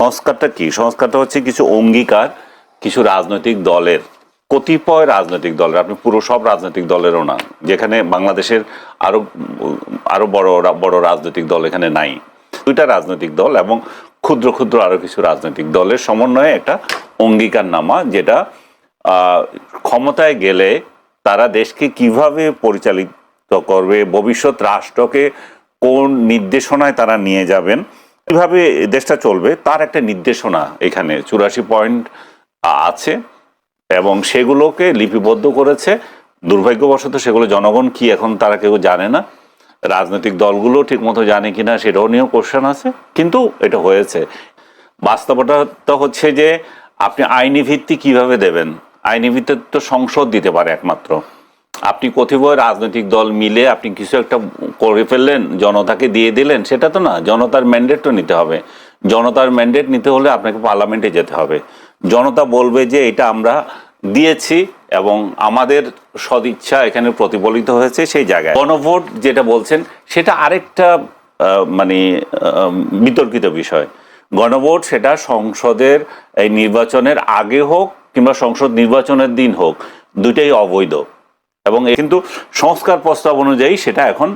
সংস্কারটা কি? সংস্কারটা হচ্ছে কিছু অঙ্গীকার, কিছু রাজনৈতিক দলের, কতিপয় রাজনৈতিক দলের, আপনি পুরো সব রাজনৈতিক দলেরও না, যেখানে বাংলাদেশের আরও আরও বড় বড় রাজনৈতিক দল এখানে নাই। দুইটা রাজনৈতিক দল এবং ক্ষুদ্র ক্ষুদ্র আরও কিছু রাজনৈতিক দলের সমন্বয়ে একটা অঙ্গীকারনামা যেটা ক্ষমতায় গেলে তারা দেশকে কীভাবে পরিচালিত করবে, ভবিষ্যৎ রাষ্ট্রকে কোন নির্দেশনায় তারা নিয়ে যাবেন কীভাবে দেশটা চলবে তার একটা নির্দেশনা এখানে চুরাশি পয়েন্ট আছে এবং সেগুলোকে লিপিবদ্ধ করেছে। দুর্ভাগ্যবশত সেগুলো জনগণ কি এখন তারা কেউ জানে না। রাজনৈতিক দলগুলো ঠিকমতো জানে কিনা সেটাও নিয়েও কোশ্চেন আছে। কিন্তু এটা হয়েছে। বাস্তবতা তো হচ্ছে যে আপনি আইনি ভিত্তি কীভাবে দেবেন? আইনি ভিত্তি তো সংসদ দিতে পারে একমাত্র। আপনি কতিপয় রাজনৈতিক দল মিলে আপনি কিছু একটা করে ফেললেন, জনতাকে দিয়ে দিলেন, সেটা তো না, জনতার ম্যান্ডেট তো নিতে হবে। জনতার ম্যান্ডেট নিতে হলে আপনাকে পার্লামেন্টে যেতে হবে। জনতা বলবে যে এটা আমরা দিয়েছি এবং আমাদের সদিচ্ছা এখানে প্রতিফলিত হয়েছে সেই জায়গায়। গণভোট যেটা বলছেন, সেটা আরেকটা মানে বিতর্কিত বিষয়। গণভোট সেটা সংসদের এই নির্বাচনের আগে হোক কিংবা সংসদ নির্বাচনের দিন হোক, দুইটাই অবৈধ। এবং কিন্তু সংস্কার প্রস্তাব অনুযায়ী সেটা এখন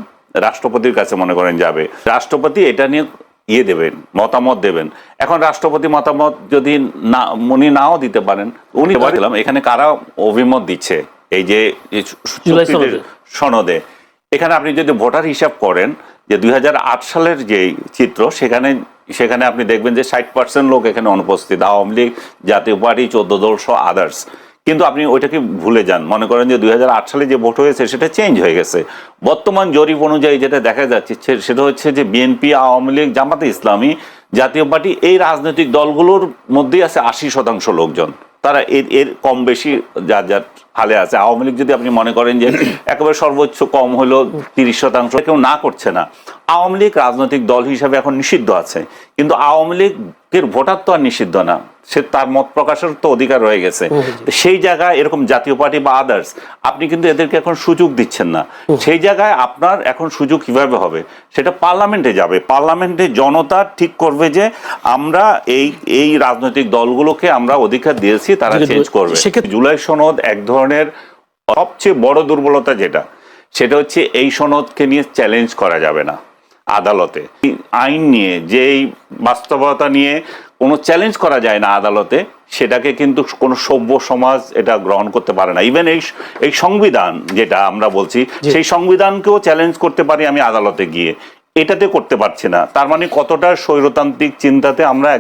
রাষ্ট্রপতির কাছে মনে করেন যাবে। রাষ্ট্রপতি এটা নিয়ে ইয়ে দেবেন মতামত দেবেন। এখন রাষ্ট্রপতি মতামত যদি না উনি নাও দিতে পারেন উনি বললাম এখানে কারা অভিমত দিচ্ছে? এই যে। সনদে। এখানে আপনি যদি ভোটার হিসাব করেন যে দুই হাজার আট সালের যে চিত্র সেখানে সেখানে আপনি দেখবেন যে ষাট পার্সেন্ট লোক এখানে অনুপস্থিত। আওয়ামী লীগ জাতীয় পার্টি চোদ্দ দল সহ আদার্স কিন্তু আপনি ওইটাকে ভুলে যান। মনে করেন যে দুই হাজার আট সালে যে ভোট হয়েছে, সেটা চেঞ্জ হয়ে গেছে। বর্তমান জরিপ অনুযায়ী যেটা দেখা যাচ্ছে সেটা হচ্ছে যে বিএনপি আওয়ামী লীগ, জামাতে ইসলামী জাতীয় পার্টি, এই রাজনৈতিক দলগুলোর মধ্যেই আছে আশি শতাংশ লোকজন। তারা এর এর কম বেশি যার যার হালে আছে। আওয়ামী লীগ যদি আপনি মনে করেন যে একেবারে সর্বোচ্চ কম হলো তিরিশ শতাংশ, কেউ না করছে না। আওয়ামী লীগ রাজনৈতিক দল হিসাবে এখন নিষিদ্ধ আছে। কিন্তু আওয়ামী লীগের ভোটার তো আর নিষিদ্ধ না। সে তার মত প্রকাশের তো অধিকার রয়ে গেছে। সেই জায়গায় এরকম জাতীয় পার্টি বা আদার্স আপনি কিন্তু এদেরকে এখন সুযোগ দিচ্ছেন না। সেই জায়গায় আপনার এখন সুযোগ কীভাবে হবে? সেটা পার্লামেন্টে যাবে। পার্লামেন্টে জনতা ঠিক করবে যে আমরা এই এই রাজনৈতিক দলগুলোকে আমরা অধিকার দিয়েছি তারা চেঞ্জ করবে। জুলাই সনদ এক ধরনের সবচেয়ে বড় দুর্বলতা যেটা সেটা হচ্ছে এই সনদকে নিয়ে চ্যালেঞ্জ করা যাবে না আদালতে। আইন নিয়ে যেই বাস্তবতা নিয়ে কোনো চ্যালেঞ্জ করা যায় না আদালতে সেটাকে কিন্তু কোনো সভ্য সমাজ এটা গ্রহণ করতে পারে না। ইভেন এই এই সংবিধান যেটা আমরা বলছি সেই সংবিধানকেও চ্যালেঞ্জ করতে পারি আমি আদালতে গিয়ে। এটাতে করতে পারছি না। তার মানে কতটা স্বৈরতান্ত্রিক চিন্তাতে আমরা